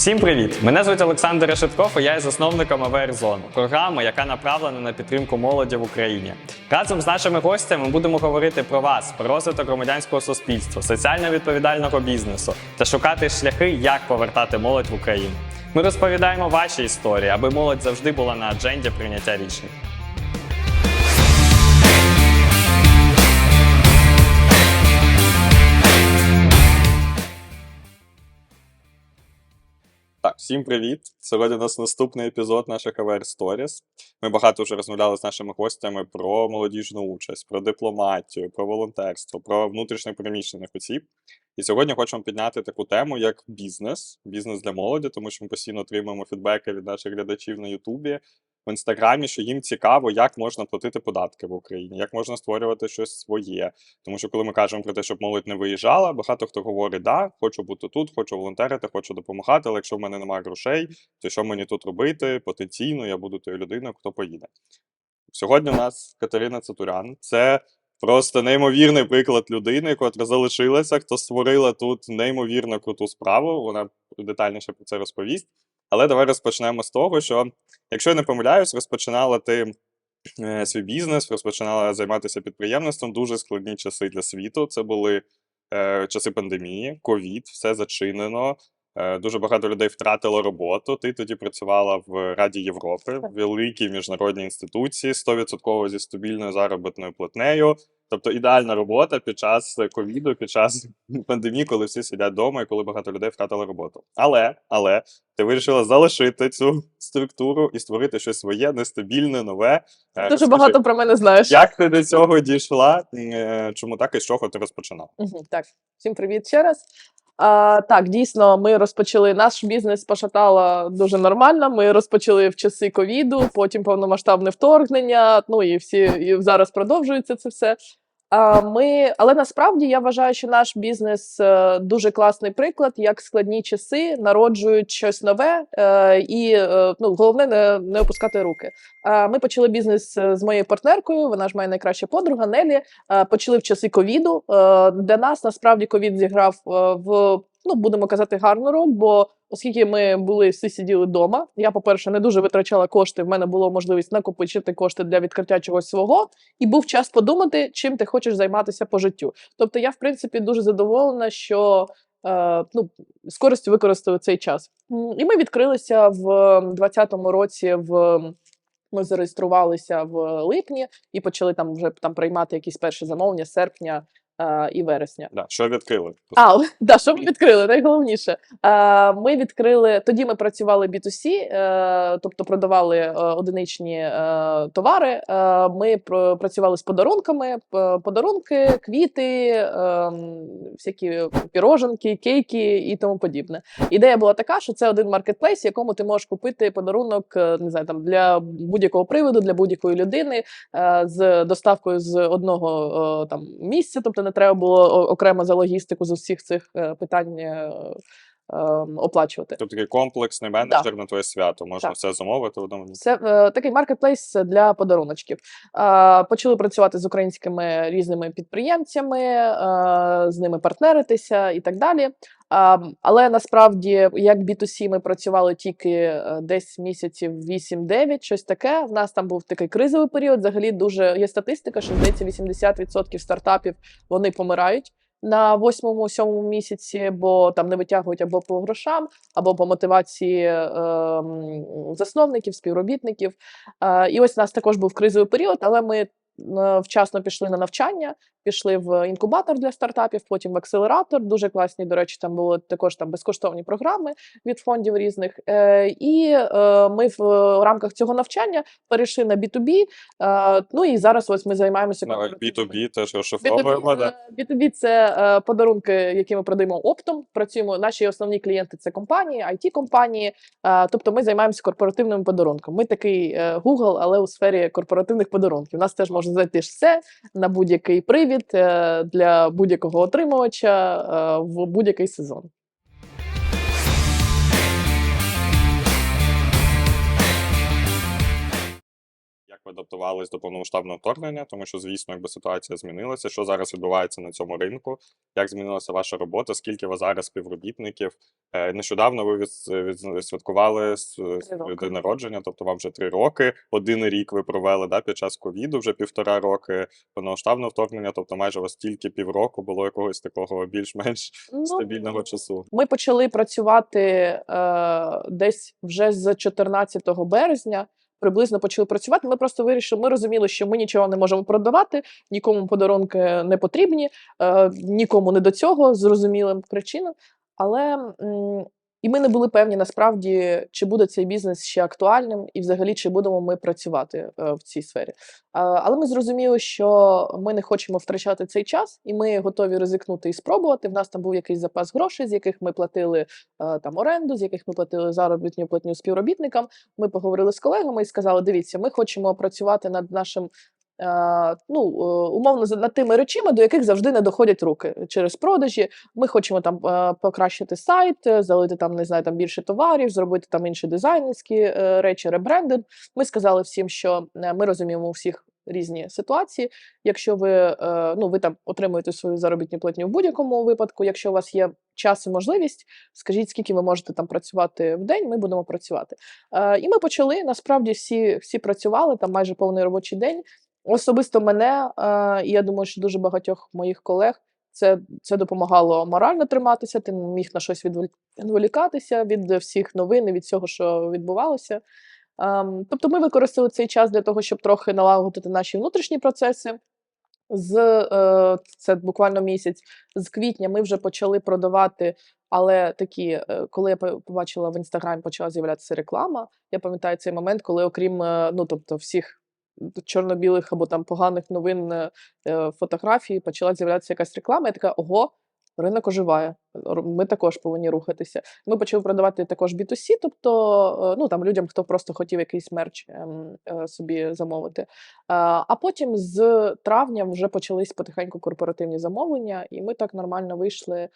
Всім привіт! Мене звуть Олександр Решетков, і я є засновником АВР Зона, програми, яка направлена на підтримку молоді в Україні. Разом з нашими гостями ми будемо говорити про вас, про розвиток громадянського суспільства, соціально відповідального бізнесу та шукати шляхи, як повертати молодь в Україну. Ми розповідаємо ваші історії, аби молодь завжди була на адженді прийняття рішень. Всім привіт! Сьогодні у нас наступний епізод наших AWR Stories. Ми багато вже розмовляли з нашими гостями про молодіжну участь, про дипломатію, про волонтерство, про внутрішньо переміщених осіб. І сьогодні хочемо підняти таку тему, як бізнес, бізнес для молоді, тому що ми постійно отримуємо фідбеки від наших глядачів на Ютубі, в інстаграмі, що їм цікаво, як можна платити податки в Україні, як можна створювати щось своє. Тому що коли ми кажемо про те, щоб молодь не виїжджала, багато хто говорить: да, хочу бути тут, хочу волонтерити, хочу допомагати, але якщо в мене немає грошей, то що мені тут робити? Потенційно я буду тою людиною, хто поїде. Сьогодні у нас Катерина Цатурян. Це просто неймовірний приклад людини, котра залишилася, хто створила тут неймовірно круту справу. Вона детальніше про це розповість. Але давай розпочнемо з того, що, якщо я не помиляюсь, розпочинала ти е, свій бізнес, розпочинала займатися підприємництвом дуже складні часи для світу. Це були е, часи пандемії, ковід, все зачинено. Е, Дуже багато людей втратило роботу. Ти тоді працювала в Раді Європи, в великій міжнародній інституції, 100% зі стабільною заробітною платнею. Тобто ідеальна робота під час ковіду, під час пандемії, коли всі сидять вдома і коли багато людей втратили роботу. Але, але ти вирішила залишити цю структуру і створити щось своє, нестабільне, нове. Е, Дуже розкажи, багато про мене знаєш. Як ти до цього дійшла? Е, Чому так і з чого ти розпочинала? Мгм, Так, всім привіт ще раз. А, так, дійсно, ми розпочали наш бізнес пошатала дуже нормально. Ми розпочали в часи ковіду, потім повномасштабне вторгнення. Ну і всі і зараз продовжується це все. Ми, але насправді я вважаю, що наш бізнес е, дуже класний приклад, як складні часи народжують щось нове, е, і е, ну, головне не, не опускати руки. Ми почали бізнес з моєю партнеркою. Вона ж моя найкраща подруга Нелі. Почали в часи ковіду. Для нас насправді ковід зіграв в ну будемо казати гарну роль, бо оскільки ми були всі сиділи вдома, я, по-перше, не дуже витрачала кошти. В мене було можливість накопичити кошти для відкриття чогось свого, і був час подумати, чим ти хочеш займатися по життю. Тобто, я в принципі дуже задоволена, що. е, Ну, з користю використали цей час. І ми відкрилися в 2020 році в ми зареєструвалися в липні і почали там вже там приймати якісь перші замовлення з серпня е, і вересня. Да, що відкрили? А, да, що ми відкрили? Найголовніше. Е, ми відкрили тоді. Ми працювали B2C, е, тобто продавали е, одиничні е, товари. Е, ми працювали з подарунками, подарунки, квіти, е, всякі піроженки, кейки і тому подібне. Ідея була така, що це один маркетплейс, в якому ти можеш купити подарунок не знаю, там для будь-якого приводу, для будь-якої людини е, з доставкою з одного е, там місця, тобто не треба було окремо за логістику з усіх цих е, питань е, оплачувати. Тобто такий комплексний менеджер на твоє свято. Можна Так. все замовити в одному. Це е, такий маркетплейс для подаруночків. Е, почали працювати з українськими різними підприємцями, е, з ними партнеритися і так далі. Але насправді, як B2C, ми працювали тільки е, десь місяців 8-9, щось таке. В нас там був такий кризовий період. Взагалі дуже є статистика, що здається 80% стартапів вони помирають. На восьмому-сьомому місяці, бо там не витягують або по грошам, або по мотивації е, засновників, співробітників. Е, і ось у нас також був кризовий період, але ми е, вчасно пішли на навчання, пішли в інкубатор для стартапів, потім в акселератор. Дуже класні, до речі, там були також там безкоштовні програми від фондів різних. Е, і е, ми в рамках цього навчання перейшли на B2B. Е, ну і зараз ось ми займаємося На корпоративними B2B теж розшифровуємо. B2B, Да. е, B2B – це е, подарунки, які ми продаємо оптом. Працюємо. Наші основні клієнти це компанії, it компанії. Е, Тобто ми займаємося корпоративним подарунком. Ми такий Google, але у сфері корпоративних подарунків. У нас теж можна знайти все на будь-який привід е, для будь-якого отримувача е, в будь-який сезон. Готувались до повномасштабного вторгнення, тому що, звісно, якби ситуація змінилася. Що зараз відбувається на цьому ринку? Як змінилася ваша робота? Скільки у вас зараз співробітників? Е, Нещодавно ви відсвяткували с- день народження, тобто вам вже три роки. Один рік ви провели да, під час ковіду, вже півтора роки повномасштабного вторгнення, тобто майже у вас тільки півроку було якогось такого більш-менш Ну, стабільного часу. Ми почали працювати е, десь вже з 14 березня. Приблизно почали працювати. Ми просто вирішили. Ми розуміли, що ми нічого не можемо продавати, нікому подарунки не потрібні, е, нікому не до цього, зрозумілим причинам. Але м, і ми не були певні насправді, чи буде цей бізнес ще актуальним, і взагалі чи будемо ми працювати е, в цій сфері. Але ми зрозуміли, що ми не хочемо втрачати цей час, і ми готові ризикнути і спробувати. В нас там був якийсь запас грошей, з яких ми платили е, там оренду, з яких ми платили заробітну платню співробітникам. Ми поговорили з колегами і сказали: дивіться, ми хочемо працювати над нашим. Е, Ну, е, умовно, за- тими речами, до яких завжди не доходять руки через продажі. Ми хочемо там е, покращити сайт, залити там, не знаю, там більше товарів, зробити там інші дизайнерські речі, ребрендинг. Ми сказали всім, що ми розуміємо у всіх різні ситуації. Якщо ви, ну, ви там отримуєте свою заробітну платню в будь-якому випадку, якщо у вас є час і можливість, скажіть, скільки ви можете там працювати в день, ми будемо працювати. І ми почали. Насправді всі, всі працювали там майже повний робочий день. Особисто мене, е, і я думаю, що дуже багатьох моїх колег. Це, це допомагало морально триматися, ти міг на щось відволі- відволікатися від всіх новин і від всього, що відбувалося. Ем, тобто ми використали цей час для того, щоб трохи налагодити наші внутрішні процеси. З е, це буквально місяць. З квітня ми вже почали продавати. Але такі, е, коли я побачила в інстаграмі, почала з'являтися реклама. Я пам'ятаю цей момент, коли, окрім ну тобто всіх чорно-білих або там поганих новин е, е, фотографій, почала з'являтися якась реклама. Я така, ого, ринок оживає. Ми також повинні рухатися. Ми почали продавати також B2C, тобто е, ну там людям, хто просто хотів якийсь мерч ем, собі замовити. А потім з травня вже почались потихеньку корпоративні замовлення, і ми так нормально вийшли.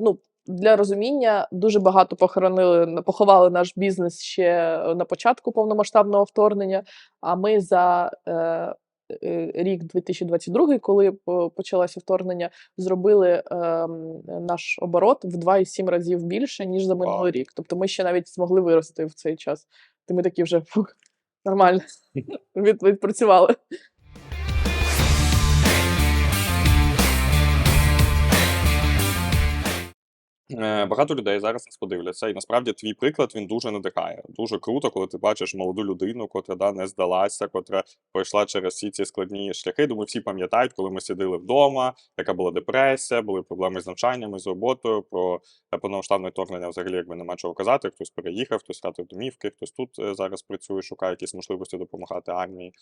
Ну, для розуміння дуже багато похоронили, поховали наш бізнес ще е, на початку повномасштабного вторгнення. А ми за е, е, рік 2022, коли почалося вторгнення, зробили ем, наш оборот в 2,7 разів більше, ніж за минулий Вау. рік. Тобто ми ще навіть змогли вирости в цей час. То ми такі вже фух, нормально від, відпрацювали. Багато людей зараз нас подивляться, і насправді твій приклад він дуже надихає. Дуже круто, коли ти бачиш молоду людину, котра да, не здалася, котра пройшла через всі ці складні шляхи. Думаю, всі пам'ятають, коли ми сиділи вдома, яка була депресія, були проблеми з навчанням, з роботою. Про е, повномасштабне вторгнення взагалі якби нема чого казати. Хтось переїхав, хтось втратив домівки, хтось тут е, зараз працює, шукає якісь можливості допомагати армії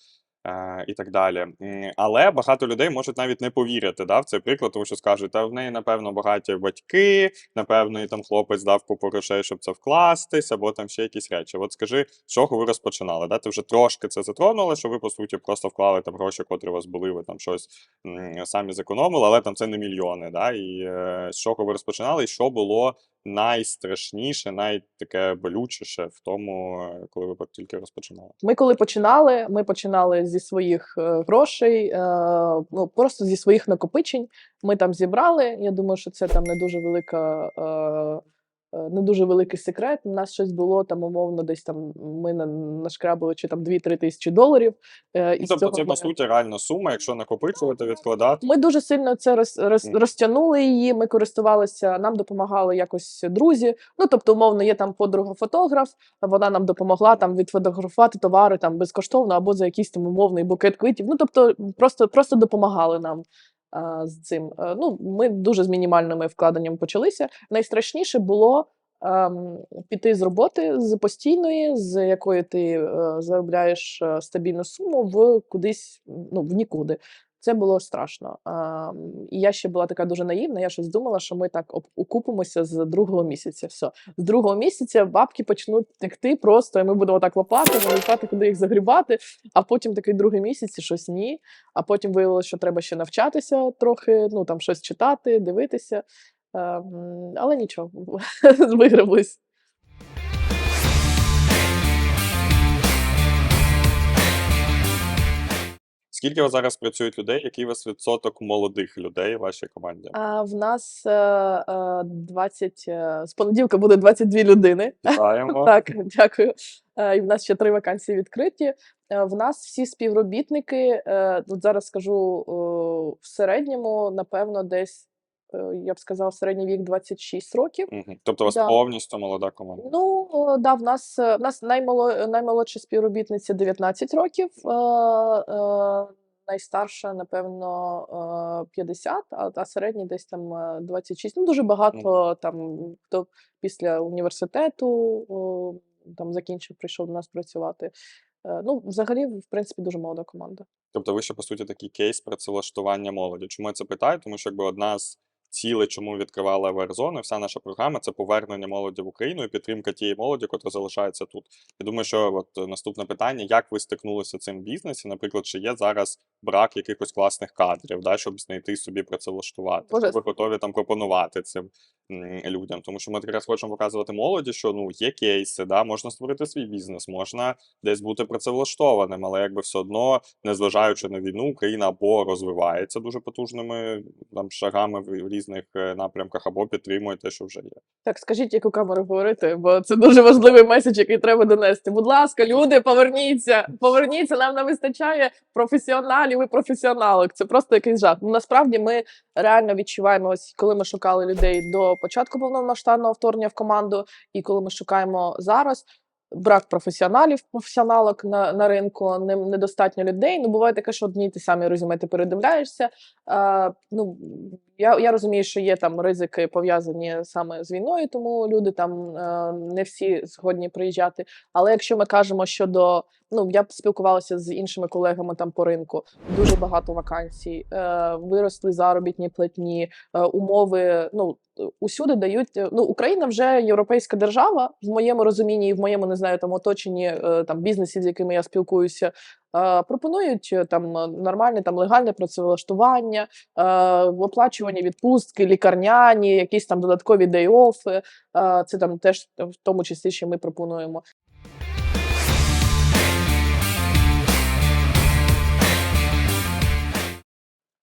е, і так далі. Але багато людей можуть навіть не повірити да, в цей приклад, тому що скажуть, та в неї, напевно, багаті батьки, напевно, і там хлопець дав купу грошей, щоб це вкластись, або там ще якісь речі. От скажи, з чого ви розпочинали? Да? Ти вже трошки це затронули, що ви, по суті, просто вклали там гроші, котрі у вас були, ви там щось самі зекономили, але там це не мільйони. Да? І е, з чого ви розпочинали, і що було найстрашніше, найтаке болючіше в тому, е, коли ви тільки розпочинали? Ми коли починали, ми починали зі своїх е, грошей, е, ну просто зі своїх накопичень. Ми там зібрали. Я думаю, що це там не дуже велика. Е, не дуже великий секрет. У нас щось було там, умовно, десь там ми на- нашкрабили чи там 2-3 тисячі доларів. Е, і Ну, тобто цього це, ми- по суті, реальна сума, якщо накопичувати, відкладати. Ми дуже сильно це роз, роз, розтягнули її. Ми користувалися, нам допомагали якось друзі. Ну тобто, умовно, є там подруга фотограф. Вона нам допомогла там відфотографувати товари там безкоштовно або за якийсь там умовний букет квитів. Ну тобто, просто, просто допомагали нам. З цим Е, ну ми дуже з мінімальними вкладеннями почалися. Найстрашніше було ем, піти з роботи з постійної, з якої ти е, заробляєш е, стабільну суму в кудись ну в нікуди. Це було страшно. А, і я ще була така дуже наївна. Я щось думала, що ми так окупимося з другого місяця. Все. З другого місяця бабки почнуть текти просто, і ми будемо так лопати, шукати, куди їх загрібати. А потім такий другий місяць і щось ні. А потім виявилося, що треба ще навчатися трохи, ну там щось читати, дивитися. Ем, але нічого, виграблись. Скільки у вас зараз працюють людей? Який у вас відсоток молодих людей в вашій команді? А в нас е, е, 20, е, з понеділка буде 22 людини. Вітаємо. Так, дякую. Е, І в нас ще три вакансії відкриті. Е, В нас всі співробітники, е, от зараз скажу е, в середньому, напевно, десь е, я б сказав, середній вік 26 років. Мгм. Тобто у вас Да. повністю молода команда. Ну, да, в нас, е, в нас наймоло, наймолодша співробітниця 19 років, е, е, найстарша, напевно, е, 50, а, а середній десь там е, 26. Ну, дуже багато там, хто після університету там закінчив, прийшов до нас працювати. Е, Ну, взагалі, в принципі, дуже молода команда. Тобто ви ще, по суті, такий кейс працевлаштування молоді. Чому я це питаю? Тому що якби одна з цілей, чому відкривала Верзони, вся наша програма це повернення молоді в Україну і підтримка тієї молоді, яка залишається тут. Я думаю, що от е, наступне питання: як ви стикнулися цим в бізнесі? Наприклад, чи є зараз брак якихось класних кадрів, да, щоб знайти собі працевлаштувати? Боже, ви готові там пропонувати цим людям? Тому що ми якраз хочемо показувати молоді, що ну є кейси, да, можна створити свій бізнес, можна десь бути працевлаштованим, але якби все одно, незважаючи на війну, Україна або розвивається дуже потужними там шагами в в різних е, напрямках, або підтримує те, що вже є. Так, скажіть, яку камеру говорити, бо це дуже важливий меседж, який треба донести. Будь ласка, люди, поверніться, поверніться. Нам не вистачає професіоналів і професіоналок. Це просто якийсь жах. Ну, насправді ми реально відчуваємо, ось коли ми шукали людей до початку повномасштабного вторгнення в команду, і коли ми шукаємо зараз. Брак професіоналів, професіоналок на, на ринку, не, недостатньо людей. Ну, буває таке, що одні ті самі резюме ти передивляєшся. А, ну, я, я розумію, що є там ризики пов'язані саме з війною, тому люди там е, не всі згодні приїжджати. Але якщо ми кажемо щодо ну я спілкувалася з іншими колегами там по ринку, дуже багато вакансій, е, виросли заробітні платні, е, умови. Ну усюди дають. е, Ну Україна вже європейська держава в моєму розумінні і в моєму не знаю там оточенні е, там бізнесів, з якими я спілкуюся. Е, Пропонують е, там е, нормальне там легальне працевлаштування, оплачувані відпустки, лікарняні, якісь там додаткові дейофи. Це там теж в тому числі ще ми пропонуємо.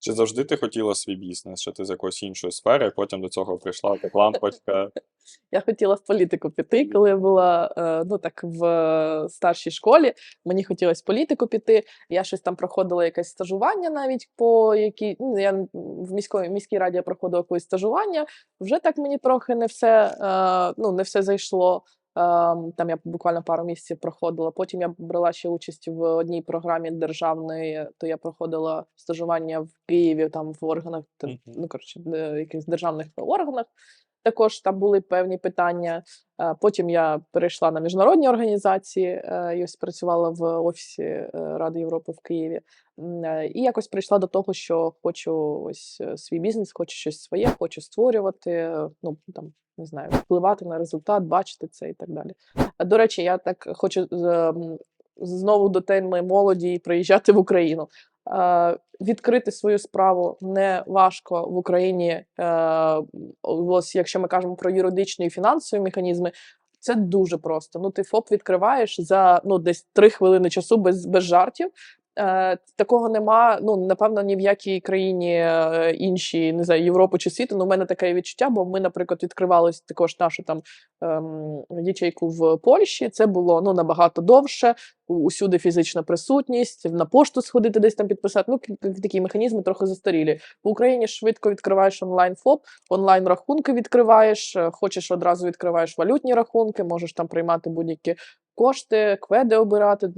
Чи завжди ти хотіла свій бізнес, чи ти з якоїсь іншої сфери, потім до цього прийшла як лампочка? Я хотіла в політику піти, коли я була е, ну так в е, старшій школі. Мені хотілося в політику піти. Я щось там проходила якесь стажування навіть по якій ну я в міської міській раді проходила якесь стажування. Вже так мені трохи не все е, ну не все зайшло. Там я буквально пару місяців проходила. Потім я брала ще участь в одній програмі державної, то я проходила стажування в Києві, там в органах, ну коротше, якихось державних органах. Також там були певні питання. Е, Потім я перейшла на міжнародні організації е, і ось працювала в офісі е, Ради Європи в Києві. І якось прийшла до того, що хочу ось свій бізнес, хочу щось своє, хочу створювати. Ну там не знаю, впливати на результат, бачити це і так далі. До речі, я так хочу знову до теми молоді приїжджати в Україну. Е, Відкрити свою справу не важко в Україні. е, Ось якщо ми кажемо про юридичні і фінансові механізми, це дуже просто. Ну, ти ФОП відкриваєш за ну десь три хвилини часу без, без жартів. Е, такого нема. Ну напевно, ні в якій країні е, іншій, не знаю, Європи чи світу. Ну, у мене таке відчуття, бо ми, наприклад, відкривали також нашу там ем, ячейку в Польщі. Це було ну набагато довше. Усюди фізична присутність, на пошту сходити десь там підписати. Ну, такі механізми трохи застарілі. В Україні швидко відкриваєш онлайн ФОП, онлайн рахунки відкриваєш. е, Хочеш одразу відкриваєш валютні рахунки, можеш там приймати будь-які кошти, кведи обирати,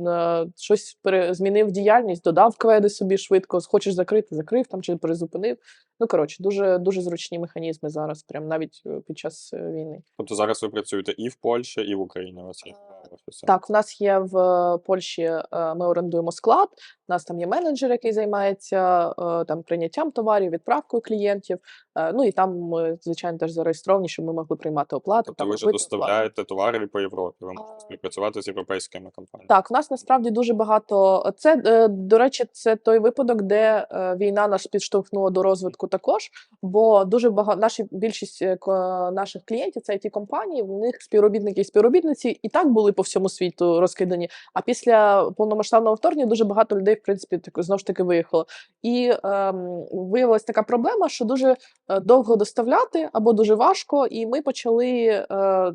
щось змінив діяльність, додав кведи собі швидко. Хочеш закрити, закрив там чи призупинив. Ну коротше, дуже дуже зручні механізми зараз, прям навіть е, під час е, війни. Тобто зараз ви працюєте і в Польщі, і в Україні. У вас є офіси. Так, в нас є в е, Польщі. е, Ми орендуємо склад. У нас там є менеджер, який займається е, там прийняттям товарів, відправкою клієнтів. Е, Ну і там ми, звичайно, теж зареєстровані, щоб ми могли приймати оплату. Тобто там, ви вже робити оплату. доставляєте товари по Європі. Ви можете співпрацювати з європейськими компаніями. Так, в нас насправді дуже багато. Це е, до речі, це той випадок, де е, війна нас підштовхнула до розвитку також. Бо дуже багато наші більшість е, наших клієнтів це it компанії. В них співробітники і співробітниці і так були по всьому світу розкидані. А після повномасштабного вторгнення дуже багато людей в принципі так знову ж таки виїхало. І ем, виявилася така проблема, що дуже е, довго доставляти або дуже важко. І ми почали е, е,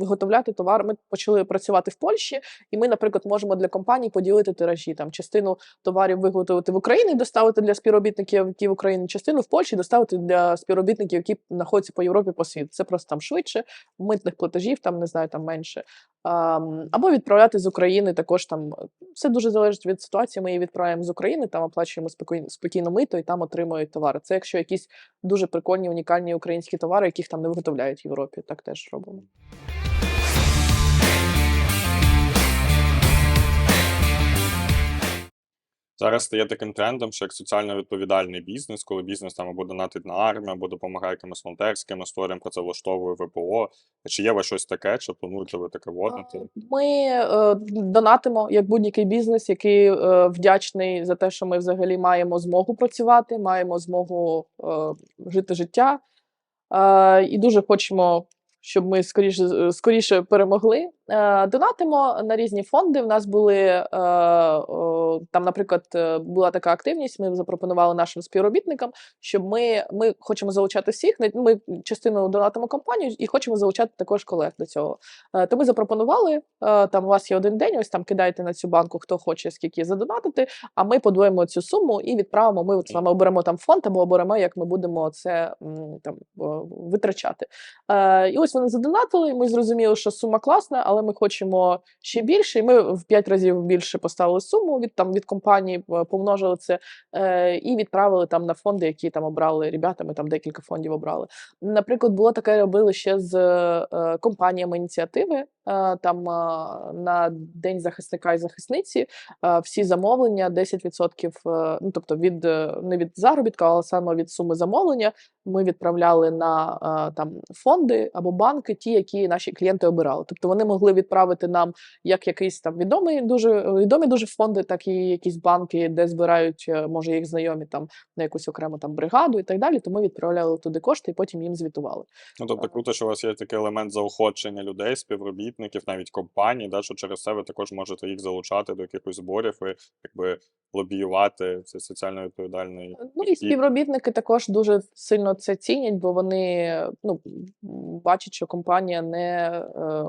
виготовляти товар. Ми почали працювати в Польщі, і ми, наприклад, можемо для компаній поділити тиражі. Там частину товарів виготовити в Україні, доставити для співробітників, які в Україні, частину в Польщі доставити для співробітників, які знаходяться по Європі по світу. Це просто там швидше, митних платежів, там не знаю, там менше. Або відправляти з України також там все дуже залежить від ситуації. Ми її відправляємо з України, там оплачуємо спокійно, спокійно мито і там отримують товари. Це якщо якісь дуже прикольні, унікальні українські товари, яких там не виготовляють в Європі. Так теж робимо. Зараз стає таким трендом, що як соціально відповідальний бізнес, коли бізнес там або донатить на армію, або допомагає якимось волонтерськими створенням, працевлаштовує ВПО. Чи є у вас щось таке, чи плануєте ви таке вводити? Ми е, донатимо як будь-який бізнес, який е, вдячний за те, що ми взагалі маємо змогу працювати, маємо змогу е, жити життя. Е, і дуже хочемо, щоб ми скоріше, скоріше перемогли. Е, донатимо на різні фонди. У нас були е, там, наприклад, е, була така активність. Ми запропонували нашим співробітникам, щоб ми, ми хочемо залучати всіх. Ми частину донатимо компанію і хочемо залучати також колег до цього. Е, То ми запропонували е, там. У вас є один день. Ось там кидайте на цю банку, хто хоче скільки задонатити. А ми подвоїмо цю суму і відправимо. Ми от саме оберемо там фонд або оберемо, як ми будемо це там витрачати. Е, І ось вони задонатили. і Ми зрозуміли, що сума класна, але ми хочемо ще більше. І ми в 5 разів більше поставили суму від там від компанії, е, помножили це е, і відправили там на фонди, які там обрали ребята. Ми там декілька фондів обрали. Наприклад, було таке робили ще з е, компаніями ініціативи. е, Там е, на День захисника і захисниці е, всі замовлення 10%, е, ну тобто від е, не від заробітку, але саме від суми замовлення. Ми відправляли на е, там фонди або банки, ті, які наші клієнти обирали. Тобто вони могли відправити нам як якийсь там відомий, дуже відомі дуже фонди, так і якісь банки, де збирають, е, може їх знайомі там на якусь окрему там бригаду і так далі. То ми відправляли туди кошти і потім їм звітували. Ну, тобто круто, що у вас є такий елемент заохочення людей, співробітників, навіть компаній, да, що через це ви також можете їх залучати до якихось зборів і якби лобіювати цей соціально відповідальний. Ну і співробітники також дуже сильно це цінять, бо вони ну, бачать, що компанія не, е,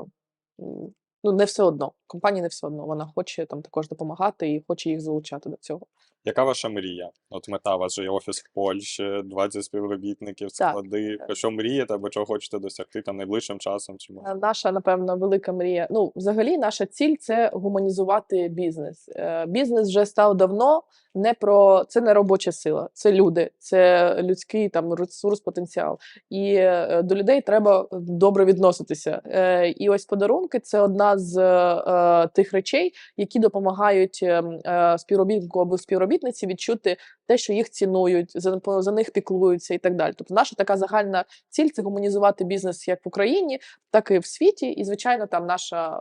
ну, не все одно. Компанія не все одно. Вона хоче там також допомагати і хоче їх залучати до цього. Яка ваша мрія? От мета, у вас же є офіс в Польщі, 20 співробітників, Так. склади. Про що мрієте або чого хочете досягти там найближчим часом? Чи може? Е, Наша, напевно, велика мрія. Ну, взагалі, наша ціль це гуманізувати бізнес. Е, Бізнес вже став давно не про це не робоча сила, це люди, це людський там ресурс, потенціал. І е, до людей треба добре відноситися. Е, І ось подарунки це одна з е, тих речей, які допомагають е, е, співробітнику або співробітниці відчути те, що їх цінують, за, за них піклуються і так далі. Тобто, наша така загальна ціль це гуманізувати бізнес як в Україні, так і в світі. І, звичайно, там наша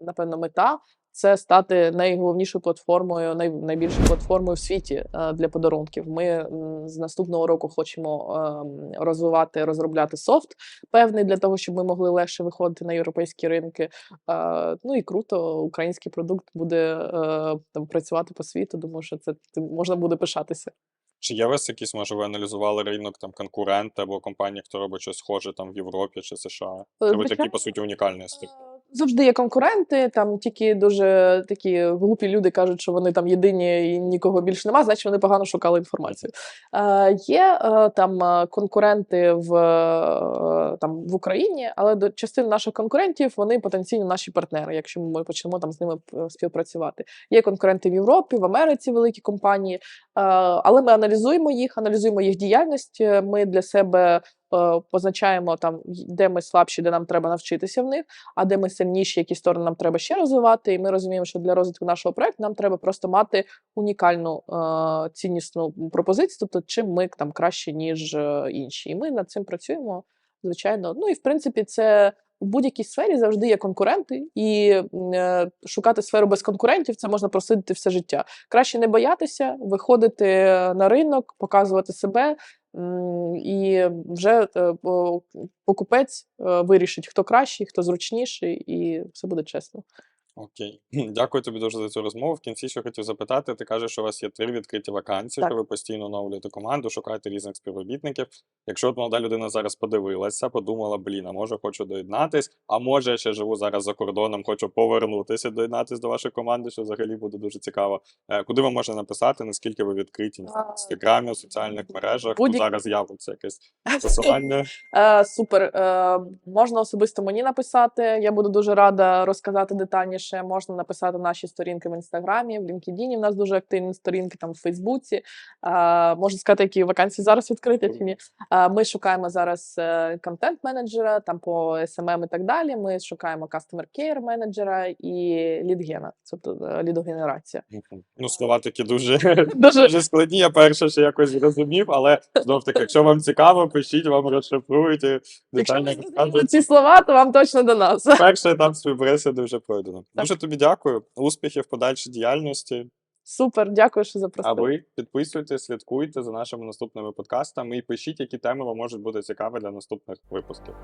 напевно мета це стати найголовнішою платформою, най, найбільшою платформою в світі е, для подарунків. Ми з наступного року хочемо ем, розвивати, розробляти софт певний для того, щоб ми могли легше виходити на європейські ринки. Е, Ну і круто, український продукт буде е, там працювати по світу. Думаю, що це можна буде пишатися. Чи є у вас якісь, може, ви аналізували ринок там конкуренти або компанії, хто робить щось схоже там в Європі чи США? Чи ви такі, по суті, унікальності? Е, Завжди є конкуренти, там тільки дуже такі глупі люди кажуть, що вони там єдині і нікого більше нема, значить вони погано шукали інформацію. Е, є е, там е, конкуренти в, е, там, в Україні, але до частини наших конкурентів вони потенційно наші партнери, якщо ми почнемо там з ними е, співпрацювати. Є конкуренти в Європі, в Америці великі компанії, е, але ми аналізуємо їх, аналізуємо їх діяльність. е, Ми для себе позначаємо там, де ми слабші, де нам треба навчитися в них а де ми сильніші, які сторони нам треба ще розвивати. І ми розуміємо, що для розвитку нашого проекту нам треба просто мати унікальну е, ціннісну пропозицію, тобто чим ми там краще, ніж е, інші. І ми над цим працюємо, звичайно. Ну і в принципі, це. В будь-якій сфері завжди є конкуренти, і е, шукати сферу без конкурентів це можна просидіти все життя. Краще не боятися, виходити на ринок, показувати себе, і вже покупець е, вирішить, хто кращий, хто зручніший, і все буде чесно. Окей. Дякую тобі дуже за цю розмову. В кінці ще хотів запитати: ти кажеш, що у вас є три відкриті вакансії, Так. що ви постійно оновлюєте команду, шукаєте різних співробітників. Якщо от молода людина зараз подивилася, подумала, блін, а може хочу доєднатись, а може я ще живу зараз за кордоном, хочу повернутися, доєднатись до вашої команди, що взагалі буде дуже цікаво. Е, Куди ви можете написати, наскільки ви відкриті в інстаграмі, в соціальних мережах? Будь-які- зараз з'явиться якесь посилання. Е, супер. Е, можна особисто мені написати. Я буду дуже рада розказати детальніше. Можна написати наші сторінки в інстаграмі, в LinkedIn. У нас дуже активні сторінки там в Фейсбуці. Можна сказати, які вакансії зараз відкриті чи ні. Ми шукаємо зараз е, контент-менеджера, там по SMM і так далі. Ми шукаємо customer care менеджера і лідгена, тобто е, лідогенерація. Ну, слова такі дуже Дуже Дуже складні, я перше ще якось зрозумів, але знов таки, якщо вам цікаво, пишіть, вам розшифрують і якщо детально ви ці слова, то вам точно до нас. Перший етап співбесіди вже пройдено. Дуже тобі дякую. Успіхів в подальшій діяльності. Супер, дякую, що А ви підписуйтесь, слідкуйте за нашими наступними подкастами і пишіть, які теми вам можуть бути цікаві для наступних випусків.